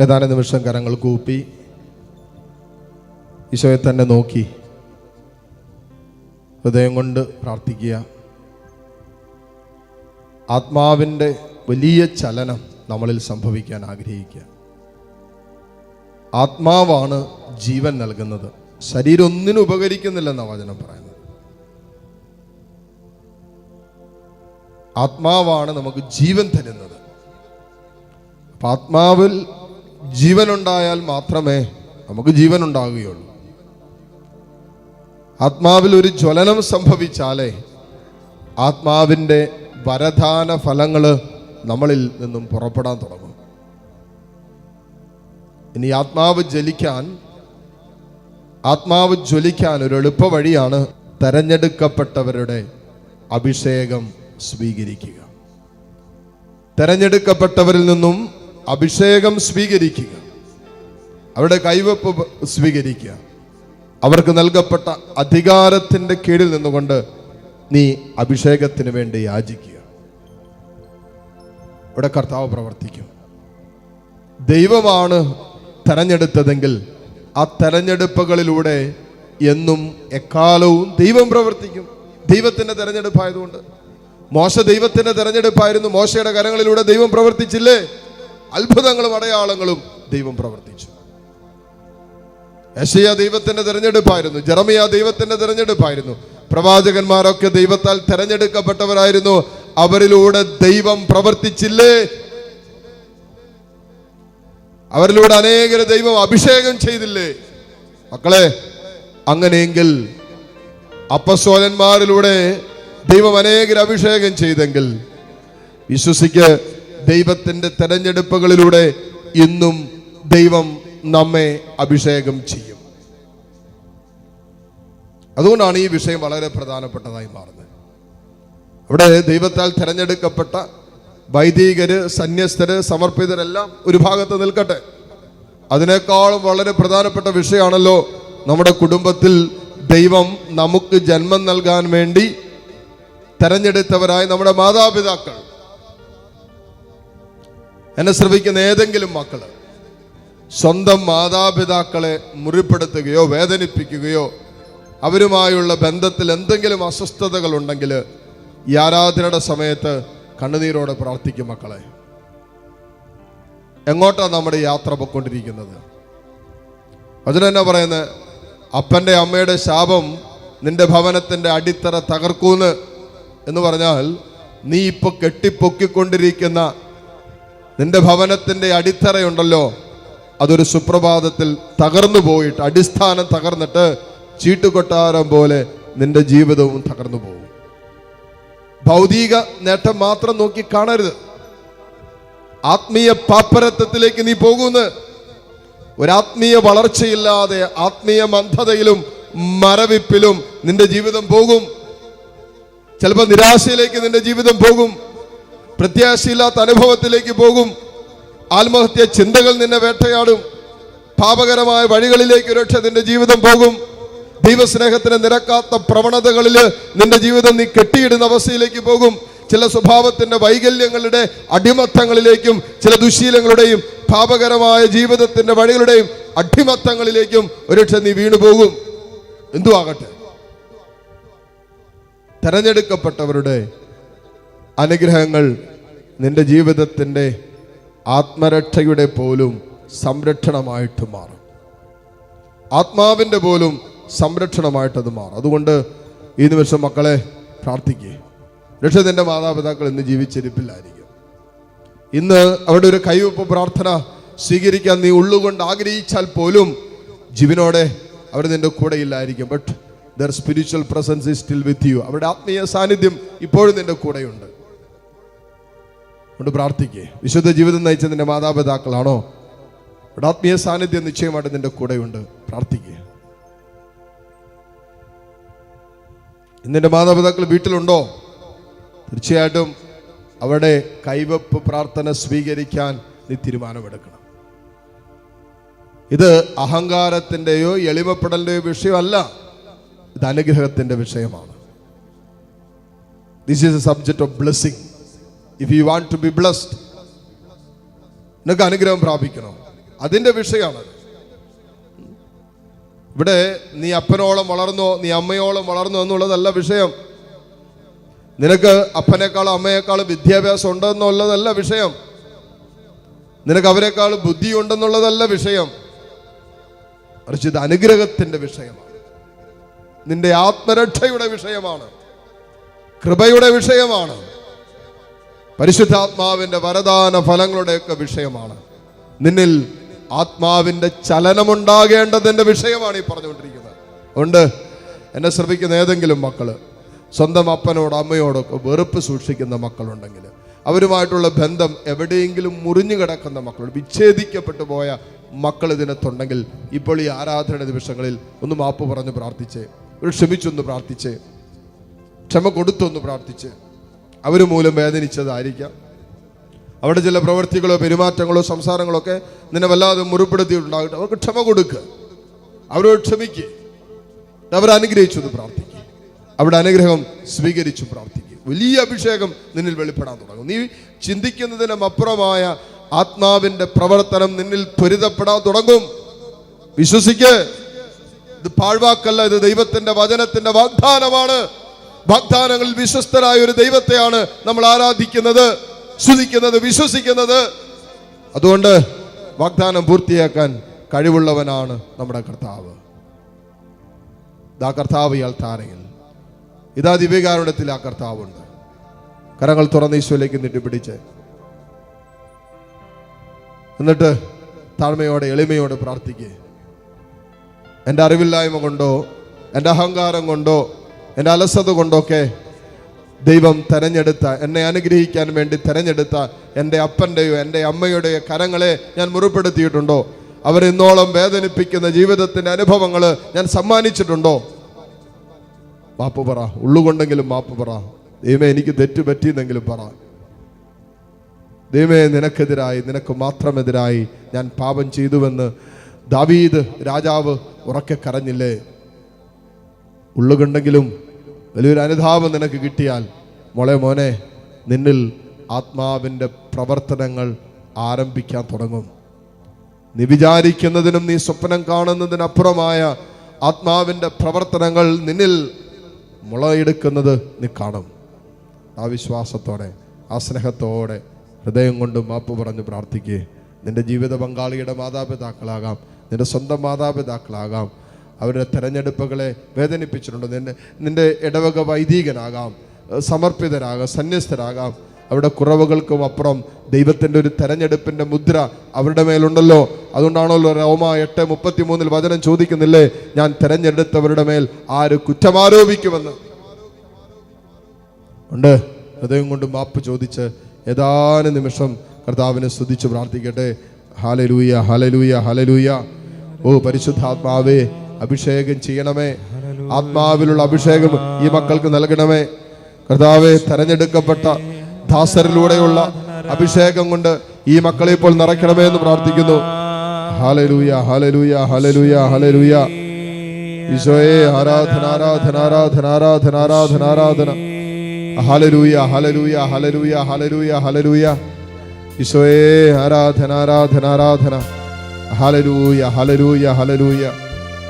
ഏതാനും നിമിഷം കരങ്ങൾ കൂപ്പി ഈശോയെ തന്നെ നോക്കി ഹൃദയം കൊണ്ട് പ്രാർത്ഥിക്കുക. ആത്മാവിന്റെ വലിയ ചലനം നമ്മളിൽ സംഭവിക്കാൻ ആഗ്രഹിക്കുക. ആത്മാവാണ് ജീവൻ നൽകുന്നത്. ശരീരം ഒന്നിനും ഉപകരിക്കുന്നില്ലെന്നാണ് വചനം പറയുന്നത്. ആത്മാവാണ് നമുക്ക് ജീവൻ തരുന്നത്. അപ്പൊ ആത്മാവിൽ ജീവൻ ഉണ്ടായാൽ മാത്രമേ നമുക്ക് ജീവൻ ഉണ്ടാകുകയുള്ളൂ ആത്മാവിൽ ഒരു ജ്വലനം സംഭവിച്ചാലേ ആത്മാവിന്റെ വരദാന ഫലങ്ങൾ നമ്മളിൽ നിന്നും പുറപ്പെടാൻ തുടങ്ങും. ഇനി ആത്മാവ് ജലിക്കാൻ ആത്മാവ് ജ്വലിക്കാൻ ഒരു എളുപ്പ വഴിയാണ് തെരഞ്ഞെടുക്കപ്പെട്ടവരുടെ അഭിഷേകം സ്വീകരിക്കുക. തെരഞ്ഞെടുക്കപ്പെട്ടവരിൽ നിന്നും അഭിഷേകം സ്വീകരിക്കുക. അവരുടെ കൈവപ്പ് സ്വീകരിക്കുക. അവർക്ക് നൽകപ്പെട്ട അധികാരത്തിന്റെ കീഴിൽ നിന്നുകൊണ്ട് നീ അഭിഷേകത്തിന് വേണ്ടി യാചിക്കുക. ഇവിടെ കർത്താവ് പ്രവർത്തിക്കും. ദൈവമാണ് തെരഞ്ഞെടുത്തതെങ്കിൽ ആ തെരഞ്ഞെടുപ്പുകളിലൂടെ എന്നും എക്കാലവും ദൈവം പ്രവർത്തിക്കും. ദൈവത്തിന്റെ തെരഞ്ഞെടുപ്പായതുകൊണ്ട്. മോശ ദൈവത്തിന്റെ തെരഞ്ഞെടുപ്പായിരുന്നു മോശയുടെ കരങ്ങളിലൂടെ ദൈവം പ്രവർത്തിച്ചില്ലേ? അത്ഭുതങ്ങളും അടയാളങ്ങളും ദൈവം പ്രവർത്തിച്ചു. യശയ ദൈവത്തിന്റെ തിരഞ്ഞെടുപ്പായിരുന്നു. ജെറമിയ ദൈവത്തിന്റെ തിരഞ്ഞെടുപ്പായിരുന്നു. പ്രവാചകന്മാരൊക്കെ ദൈവത്താൽ തിരഞ്ഞെടുക്കപ്പെട്ടവരായിരുന്നു. അവരിലൂടെ ദൈവം പ്രവർത്തിച്ചില്ലേ? അവരിലൂടെ അനേകരെ ദൈവം അഭിഷേകം ചെയ്തില്ലേ? മക്കളെ അങ്ങനെയെങ്കിൽ അപ്പസ്വലന്മാരിലൂടെ ദൈവം അനേകരെ അഭിഷേകം ചെയ്തെങ്കിൽ വിശ്വസിക്ക് ദൈവത്തിന്റെ തെരഞ്ഞെടുപ്പുകളിലൂടെ ഇന്നും ദൈവം നമ്മെ അഭിഷേകം ചെയ്യും. അതുകൊണ്ടാണ് ഈ വിഷയം വളരെ പ്രധാനപ്പെട്ടതായി മാറുന്നത്. അവിടെ ദൈവത്താൽ തിരഞ്ഞെടുക്കപ്പെട്ട വൈദികര് സന്യസ്തര് സമർപ്പിതരെല്ലാം ഒരു ഭാഗത്ത് നിൽക്കട്ടെ. അതിനേക്കാളും വളരെ പ്രധാനപ്പെട്ട വിഷയമാണല്ലോ നമ്മുടെ കുടുംബത്തിൽ ദൈവം നമുക്ക് ജന്മം നൽകാൻ വേണ്ടി തെരഞ്ഞെടുത്തവരായ നമ്മുടെ മാതാപിതാക്കൾ. എന്നെ ശ്രമിക്കുന്ന ഏതെങ്കിലും മക്കൾ സ്വന്തം മാതാപിതാക്കളെ മുറിപ്പെടുത്തുകയോ വേദനിപ്പിക്കുകയോ അവരുമായുള്ള ബന്ധത്തിൽ എന്തെങ്കിലും അസ്വസ്ഥതകൾ ഉണ്ടെങ്കിൽ ഈ ആരാധനയുടെ സമയത്ത് കണ്ണുനീരോടെ പ്രാർത്ഥിക്കും മക്കളെ. എങ്ങോട്ടാണ് നമ്മുടെ യാത്ര പോയിക്കൊണ്ടിരിക്കുന്നത്? അതിന് തന്നെ പറയുന്നത്? അപ്പന്റെ അമ്മയുടെ ശാപം നിന്റെ ഭവനത്തിന്റെ അടിത്തറ തകർക്കൂന്ന് എന്ന് പറഞ്ഞാൽ നീ ഇപ്പൊ കെട്ടിപ്പൊക്കിക്കൊണ്ടിരിക്കുന്ന നിന്റെ ഭവനത്തിന്റെ അടിത്തറയുണ്ടല്ലോ. അതൊരു സുപ്രഭാതത്തിൽ തകർന്നു പോയിട്ട് അടിസ്ഥാനം തകർന്നിട്ട് ചീട്ടുകൊട്ടാരം പോലെ നിന്റെ ജീവിതവും തകർന്നു പോകും. ഭൗതിക നേട്ടം മാത്രം നോക്കി കാണരുത്. ആത്മീയ പാപ്പരത്വത്തിലേക്ക് നീ പോകുന്നു. ഒരാത്മീയ വളർച്ചയില്ലാതെ ആത്മീയ മന്ധതയിലും മരവിപ്പിലും നിന്റെ ജീവിതം പോകും. ചിലപ്പോൾ നിരാശയിലേക്ക് നിന്റെ ജീവിതം പോകും. പ്രത്യാശയില്ലാത്ത അനുഭവത്തിലേക്ക് പോകും. ആത്മഹത്യ ചിന്തകൾ നിന്നെ വേട്ടയാടും. പാപകരമായ വഴികളിലേക്ക് രക്ഷ നിന്റെ ജീവിതം പോകും. ദൈവസ്നേഹത്തിന് നിരക്കാത്ത പ്രവണതകളിൽ നിന്റെ ജീവിതം നീ കെട്ടിയിടുന്ന അവസ്ഥയിലേക്ക് പോകും. ചില സ്വഭാവത്തിന്റെ വൈകല്യങ്ങളുടെ അടിമത്തങ്ങളിലേക്കും ചില ദുശീലങ്ങളുടെയും പാപകരമായ ജീവിതത്തിന്റെ വഴികളുടെയും അടിമത്തങ്ങളിലേക്കും ഒരുപക്ഷെ നീ വീണുപോകും എന്തു ആകട്ടെ തെരഞ്ഞെടുക്കപ്പെട്ടവരുടെ അനുഗ്രഹങ്ങൾ നിന്റെ ജീവിതത്തിന്റെ ആത്മരക്ഷയുടെ പോലും സംരക്ഷണമായിട്ട് മാറും. ആത്മാവിന്റെ പോലും സംരക്ഷണമായിട്ടത് മാറും. അതുകൊണ്ട് ഈ നിമിഷം മക്കളെ പ്രാർത്ഥിക്കുക രക്ഷ നിന്റെ മാതാപിതാക്കൾ ഇന്ന് ജീവിച്ചിരിപ്പില്ലായിരിക്കും. ഇന്ന് അവിടെ ഒരു കൈവപ്പ് പ്രാർത്ഥന സ്വീകരിക്കാൻ നീ ഉള്ളുകൊണ്ട് ആഗ്രഹിച്ചാൽ പോലും ജീവനോടെ അവർ നിന്റെ കൂടെ ഇല്ലായിരിക്കും. But their spiritual presence is still with you അവരുടെ ആത്മീയ സാന്നിധ്യം ഇപ്പോഴും നിന്റെ കൂടെയുണ്ട്. കൊണ്ട് പ്രാർത്ഥിക്കേ. വിശുദ്ധ ജീവിതം നയിച്ച നിന്റെ മാതാപിതാക്കളാണോ? ഇവിടെ ആത്മീയ സാന്നിധ്യം നിശ്ചയമായിട്ട് നിന്റെ കൂടെയുണ്ട്. പ്രാർത്ഥിക്കുക നിന്റെ മാതാപിതാക്കൾ വീട്ടിലുണ്ടോ? തീർച്ചയായിട്ടും അവിടെ കൈവപ്പ് പ്രാർത്ഥന സ്വീകരിക്കാൻ നീ തീരുമാനമെടുക്കണം. ഇത് അഹങ്കാരത്തിന്റെയോ എളിമപ്പെടലിന്റെയോ വിഷയമല്ല. ഇത് അനുഗ്രഹത്തിന്റെ വിഷയമാണ്. This is a subject of blessing if you want to be blessed നിനക്ക് അനുഗ്രഹം പ്രാപിക്കണം. അതിന്റെ വിഷയമാണ്. ഇവിടെ നീ അപ്പനോളം വളർന്നോ നീ അമ്മയോളം വളർന്നോ എന്നുള്ളതല്ല വിഷയം. നിനക്ക് അപ്പനേക്കാളും അമ്മയേക്കാളും വിദ്യാഭ്യാസം ഉണ്ടെന്നുള്ളതല്ല വിഷയം. നിനക്ക് അവരെക്കാൾ ബുദ്ധി ഉണ്ടെന്നുള്ളതല്ല വിഷയം. മറിച്ച് ഇത് അനുഗ്രഹത്തിന്റെ വിഷയമാണ്. നിന്റെ ആത്മരക്ഷയുടെ വിഷയമാണ്. കൃപയുടെ വിഷയമാണ്. പരിശുദ്ധാത്മാവിന്റെ വരദാന ഫലങ്ങളുടെയൊക്കെ വിഷയമാണ്. നിന്നിൽ ആത്മാവിന്റെ ചലനമുണ്ടാകേണ്ടതിന്റെ വിഷയമാണ് ഈ പറഞ്ഞുകൊണ്ടിരിക്കുന്നത്. ഉണ്ട്. എന്നെ ശ്രമിക്കുന്ന ഏതെങ്കിലും മക്കൾ സ്വന്തം അപ്പനോട് അമ്മയോടൊക്കെ വെറുപ്പ് സൂക്ഷിക്കുന്ന മക്കളുണ്ടെങ്കിൽ അവരുമായിട്ടുള്ള ബന്ധം എവിടെയെങ്കിലും മുറിഞ്ഞു കിടക്കുന്ന മക്കളോട് വിച്ഛേദിക്കപ്പെട്ടു പോയ മക്കൾ ഇതിനകത്തുണ്ടെങ്കിൽ ഇപ്പോൾ ഈ ആരാധന നിമിഷങ്ങളിൽ ഒന്ന് മാപ്പ് പറഞ്ഞ് പ്രാർത്ഥിച്ച് ഒരു ക്ഷമിച്ചൊന്ന് പ്രാർത്ഥിച്ച് ക്ഷമ കൊടുത്തൊന്ന് പ്രാർത്ഥിച്ച്. അവർ മൂലം വേദനിച്ചതായിരിക്കാം. അവിടെ ചില പ്രവൃത്തികളോ പെരുമാറ്റങ്ങളോ സംസാരങ്ങളോ ഒക്കെ നിന്നെ വല്ലാതെ മുറിപ്പെടുത്തിയിട്ടുണ്ടാകട്ടെ. അവർക്ക് ക്ഷമ കൊടുക്കുക അവരോട് ക്ഷമിക്കുക അവർ അനുഗ്രഹിച്ചു എന്ന് പ്രാർത്ഥിക്കുക അവിടെ അനുഗ്രഹം സ്വീകരിച്ചു പ്രാർത്ഥിക്കുക വലിയ അഭിഷേകം നിന്നിൽ വെളിപ്പെടാൻ തുടങ്ങും. നീ ചിന്തിക്കുന്നതിനും അപ്പുറമായ ആത്മാവിന്റെ പ്രവർത്തനം നിന്നിൽ ത്വരിതപ്പെടാൻ തുടങ്ങും. വിശ്വസിക്ക്. ഇത് പാഴ്വാക്കല്ല ഇത് ദൈവത്തിന്റെ വചനത്തിന്റെ വാഗ്ദാനമാണ്. വാഗ്ദാനങ്ങളിൽ വിശ്വസ്തരായ ഒരു ദൈവത്തെയാണ് നമ്മൾ ആരാധിക്കുന്നത് സ്തുതിക്കുന്നത് വിശ്വസിക്കുന്നത്. അതുകൊണ്ട് വാഗ്ദാനം പൂർത്തിയാക്കാൻ കഴിവുള്ളവനാണ് നമ്മുടെ കർത്താവ്. ഇതാ കർത്താവ് ഇയാൾ താരയിൽ. ഇതാ ദിവ്യകാരുണ്യത്തിൽ ആ കർത്താവുണ്ട്. കരങ്ങൾ തുറന്ന് ഈശോയിലേക്ക് നീട്ടിപ്പിടിച്ച് എന്നിട്ട് താഴ്മയോടെ എളിമയോടെ പ്രാർത്ഥിക്കുക എന്റെ അറിവില്ലായ്മ കൊണ്ടോ എന്റെ അഹങ്കാരം കൊണ്ടോ എന്റെ അലസത കൊണ്ടൊക്കെ ദൈവം തെരഞ്ഞെടുത്ത എന്നെ അനുഗ്രഹിക്കാൻ വേണ്ടി തെരഞ്ഞെടുത്ത എന്റെ അപ്പന്റെയോ എന്റെ അമ്മയുടെയോ കരങ്ങളെ ഞാൻ മുറിപ്പെടുത്തിയിട്ടുണ്ടോ? അവരിന്നോളം വേദനിപ്പിക്കുന്ന ജീവിതത്തിന്റെ അനുഭവങ്ങൾ ഞാൻ സമ്മാനിച്ചിട്ടുണ്ടോ? മാപ്പ് പറ ഉള്ളുകൊണ്ടെങ്കിലും മാപ്പ് പറ. ദൈവമേ എനിക്ക് തെറ്റ് പറ്റിയെന്നെങ്കിലും പറ. ദൈവമേ നിനക്കെതിരായി നിനക്ക് മാത്രമെതിരായി ഞാൻ പാപം ചെയ്തുവെന്ന് ദാവീദ് രാജാവ് ഉറക്കെ കരഞ്ഞില്ലേ? ഉള്ളുകൊണ്ടെങ്കിലും വലിയൊരു അനുതാപം നിനക്ക് കിട്ടിയാൽ മോളെ മോനെ നിന്നിൽ ആത്മാവിന്റെ പ്രവർത്തനങ്ങൾ ആരംഭിക്കാൻ തുടങ്ങും. നീ വിചാരിക്കുന്നതിനും നീ സ്വപ്നം കാണുന്നതിനപ്പുറമായ ആത്മാവിന്റെ പ്രവർത്തനങ്ങൾ നിന്നിൽ മുളയെടുക്കുന്നത് നീ കാണും. ആ വിശ്വാസത്തോടെ ആ സ്നേഹത്തോടെ ഹൃദയം കൊണ്ട് മാപ്പ് പറഞ്ഞ് പ്രാർത്ഥിക്കേ. നിന്റെ ജീവിത പങ്കാളിയുടെ മാതാപിതാക്കളാകാം നിന്റെ സ്വന്തം മാതാപിതാക്കളാകാം. അവരുടെ തെരഞ്ഞെടുപ്പുകളെ വേദനിപ്പിച്ചിട്ടുണ്ട്. നിന്നെ നിന്റെ ഇടവക വൈദികനാകാം സമർപ്പിതരാകാം സന്യസ്തരാകാം. അവരുടെ കുറവുകൾക്കും അപ്പുറം ദൈവത്തിന്റെ ഒരു തെരഞ്ഞെടുപ്പിന്റെ മുദ്ര അവരുടെ മേലുണ്ടല്ലോ. അതുകൊണ്ടാണല്ലോ റോമ എട്ട് മുപ്പത്തി മൂന്നിൽ വചനം ചോദിക്കുന്നില്ലേ? ഞാൻ തെരഞ്ഞെടുത്തവരുടെ മേൽ ആര് കുറ്റമാരോപിക്കുമെന്ന് ഉണ്ട്. ഹൃദയം കൊണ്ട് മാപ്പ് ചോദിച്ച് ഏതാനും നിമിഷം കർത്താവിനെ സ്തുതിച്ച് പ്രാർത്ഥിക്കട്ടെ. Hallelujah hallelujah hallelujah. ഓ പരിശുദ്ധാത്മാവേ അഭിഷേകം ചെയ്യണമേ. ആത്മാവിലുള്ള അഭിഷേകം ഈ മക്കൾക്ക് നൽകണമേ. കർത്താവെ തെരഞ്ഞെടുക്കപ്പെട്ട ദാസരിലൂടെയുള്ള അഭിഷേകം കൊണ്ട് ഈ മക്കളെ ഇപ്പോൾ നിറയ്ക്കണമേ എന്ന് പ്രാർത്ഥിക്കുന്നു. ഹാലലൂയ ഹാലലൂയ ഹാലലൂയ ഹാലലൂയ ഈശോയെ ആരാധന ആരാധന ആരാധന ആരാധന ആരാധന ആരാധന. ഹലലൂയ ഹലലൂയ ഹലലൂയ ഹലലൂയ ഹലലൂയ ഈശോയെ ആരാധന ആരാധന ആരാധന. ഹലലൂയ ഹലലൂയ ഹലലൂയ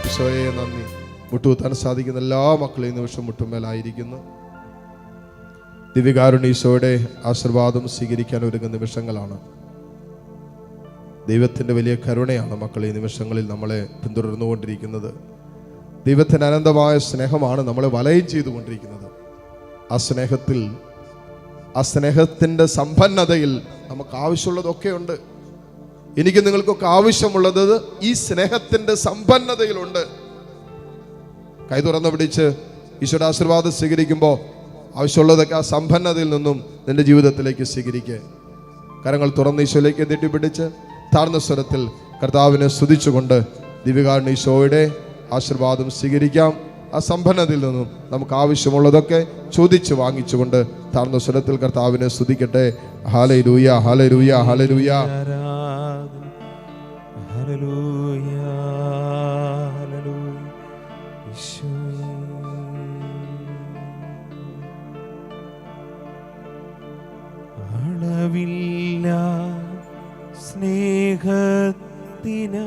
ഈശോയെ നന്ദി. മുട്ടുകുത്താൻ സാധിക്കുന്ന എല്ലാ മക്കളെയും നിമിഷം മുട്ടുമേലായിരിക്കുന്നു. ദിവ്യകാരുണ്യ ഈശോയുടെ ആശീർവാദം സ്വീകരിക്കാൻ ഒരുങ്ങുന്ന നിമിഷങ്ങളാണ്. ദൈവത്തിന്റെ വലിയ കരുണയാണ് മക്കളെ ഈ നിമിഷങ്ങളിൽ നമ്മളെ പിന്തുടർന്നുകൊണ്ടിരിക്കുന്നത്. ദൈവത്തിന്റെ അനന്തമായ സ്നേഹമാണ് നമ്മളെ വലയം ചെയ്തുകൊണ്ടിരിക്കുന്നത്. ആ സ്നേഹത്തിൽ ആ സ്നേഹത്തിന്റെ സമ്പന്നതയിൽ നമുക്ക് ആവശ്യമുള്ളതൊക്കെ ഉണ്ട് എനിക്ക് നിങ്ങൾക്കൊക്കെ ആവശ്യമുള്ളത് ഈ സ്നേഹത്തിന്റെ സമ്പന്നതയിലുണ്ട്. കൈ തുറന്ന് പിടിച്ച് ഈശ്വര ആശീർവാദം സ്വീകരിക്കുമ്പോൾ ആവശ്യമുള്ളതൊക്കെ ആ സമ്പന്നതയിൽ നിന്നും നിന്റെ ജീവിതത്തിലേക്ക് സ്വീകരിക്കുക കരങ്ങൾ തുറന്ന് ഈശോയിലേക്ക് നീട്ടിപ്പിടിച്ച് താഴ്ന്ന സ്വരത്തിൽ കർത്താവിനെ സ്തുതിച്ചുകൊണ്ട് ദിവ്യകാരുണ്യ ഈശോയുടെ ആശീർവാദം സ്വീകരിക്കാം. ആ സമ്പന്നതയിൽ നിന്നും നമുക്ക് ആവശ്യമുള്ളതൊക്കെ ചോദിച്ച് വാങ്ങിച്ചുകൊണ്ട് താഴ്ന്ന സ്വരത്തിൽ കർത്താവിനെ സ്തുതിക്കട്ടെ. ഹാലൂയ ലൂയ ഹാലൂയ ലൂയ ഹാലേ ലൂയ അളവില്ല